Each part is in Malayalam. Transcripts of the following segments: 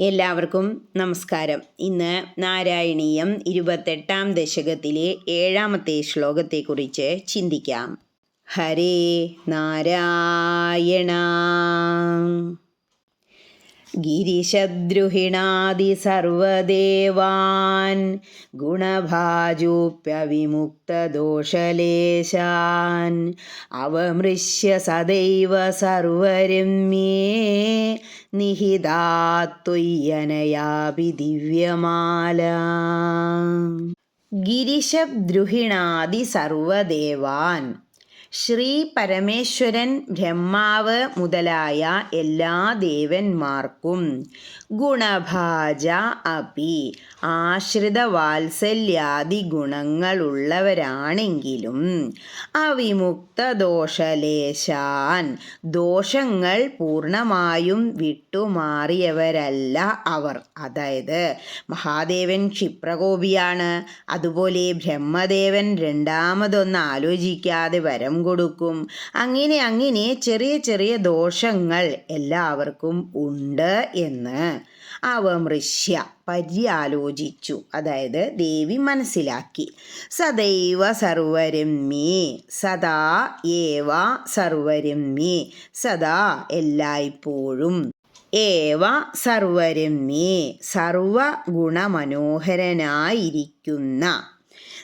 എല്ലാവർക്കും നമസ്കാരം. ഇന്ന് നാരായണീയം ഇരുപത്തെട്ടാം ദശകത്തിലെ ഏഴാമത്തെ ശ്ലോകത്തെക്കുറിച്ച് ചിന്തിക്കാം. ഹരേ നാരായണ. ഗിരിശദ്രുഹിണാദി സർവദേവാൻ ഗുണഭാജോപ്യവിമുക്തദോഷലേശാൻ അവമൃശ്യ സദൈവ സർവരമ്യേ നിഹിതാത്വയ്യനയാപി ദിവ്യമാല. ഗിരിശദ്രുഹിണാദി സർവദേവാൻ ശ്രീ പരമേശ്വരൻ ബ്രഹ്മാവ് മുതലായ എല്ലാ ദേവന്മാർക്കും ഗുണഭാജ അപി. ആശ്രിത വാത്സല്യാദി ഗുണങ്ങളുള്ളവരാണെങ്കിലും അവിമുക്ത ദോഷലേശാൻ ദോഷങ്ങൾ പൂർണമായും വിട്ടുമാറിയവരല്ല അവർ. അതായത് മഹാദേവൻ ക്ഷിപ്രകോപിയാണ്. അതുപോലെ ബ്രഹ്മദേവൻ രണ്ടാമതൊന്ന് ആലോചിക്കാതെ വരം കൊടുക്കും. അങ്ങനെ അങ്ങനെ ചെറിയ ചെറിയ ദോഷങ്ങൾ എല്ലാവർക്കും ഉണ്ട് എന്ന് അവമൃശ്യ പര്യാലോചിച്ചു. അതായത് ദേവി മനസ്സിലാക്കി. സദൈവ സർവരമ്യേ സദാ ഏവ സർവരമ്യേ സദാ എല്ലായ്പ്പോഴും ഏവ സർവരമ്യേ സർവഗുണമനോഹരനായിരിക്കുന്ന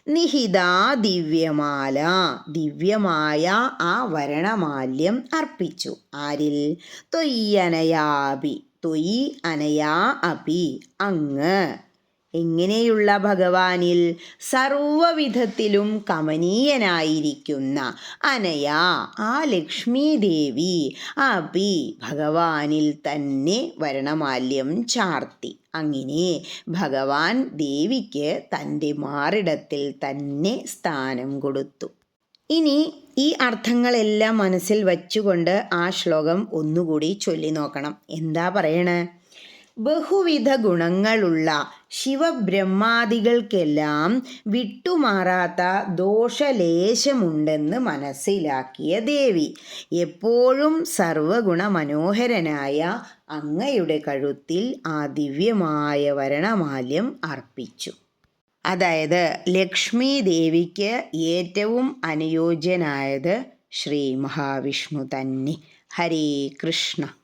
നിഹിതാ ദിവ്യമാല. ദിവ്യമായ ആ വരണമാല്യം അർപ്പിച്ചു. ആരിൽ? തൊയ്യനയാപി തൊയ് അനയാ അപി അങ്ങ്. എങ്ങനെയുള്ള ഭഗവാനിൽ സർവവിധത്തിലും കമനീയനായിരിക്കുന്ന അനയ ആ ലക്ഷ്മീദേവി അപി ഭഗവാനിൽ തന്നെ വരണമാല്യം ചാർത്തി. അങ്ങനെ ഭഗവാൻ ദേവിക്ക് തന്റെ മാറിടത്തിൽ തന്നെ സ്ഥാനം കൊടുത്തു. ഇനി ഈ അർത്ഥങ്ങളെല്ലാം മനസ്സിൽ വച്ചുകൊണ്ട് ആ ശ്ലോകം ഒന്നുകൂടി ചൊല്ലി നോക്കണം എന്താ പറയണേ? ബഹുവിധ ഗുണങ്ങളുള്ള ശിവബ്രഹ്മാദികൾക്കെല്ലാം വിട്ടുമാറാത്ത ദോഷലേശമുണ്ടെന്ന് മനസ്സിലാക്കിയ ദേവി. എപ്പോഴും സർവഗുണ മനോഹരനായ അങ്ങയുടെ കഴുത്തിൽ ആ ദിവ്യമായ വരണമാല്യം അർപ്പിച്ചു. അതായത് ലക്ഷ്മി ദേവിക്ക് ഏറ്റവും അനുയോജ്യനായത് ശ്രീ മഹാവിഷ്ണു തന്നെ. ഹരേ കൃഷ്ണ.